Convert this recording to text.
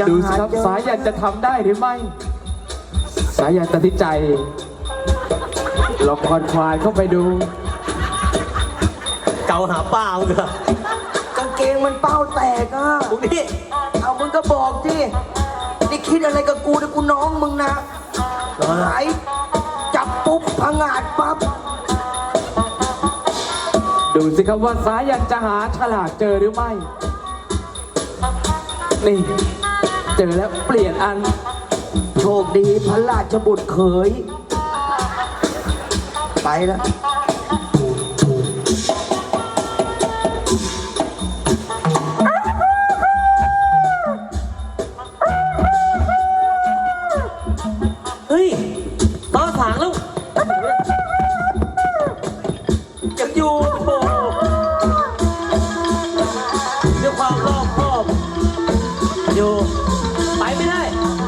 จะดูหาสิครับเจอสายันจะทำได้หรือไม่ สายันตัดสินใจลองคอนควานเข้าไปดู เกาหาป้ามึงเหรอกางเกงมันเป้าแตกอะมึงนี่เอามึงก็บอกดินี่คิดอะไรกับกูนะกูน้องมึงนะหายจับปุ๊บพังอาดปั๊บดูสิครับว่าสายันจะหาฉลากเจอหรือไม่ นี่ เจอแล้วเปลี่ยนอัน โชคดีพระราชบุตรเขย ไปแล้ว เฮ้ยมาสางแล้วยังอยู่โอ้โหด้วยความรอบคอบอยู่ ไปไม่ได้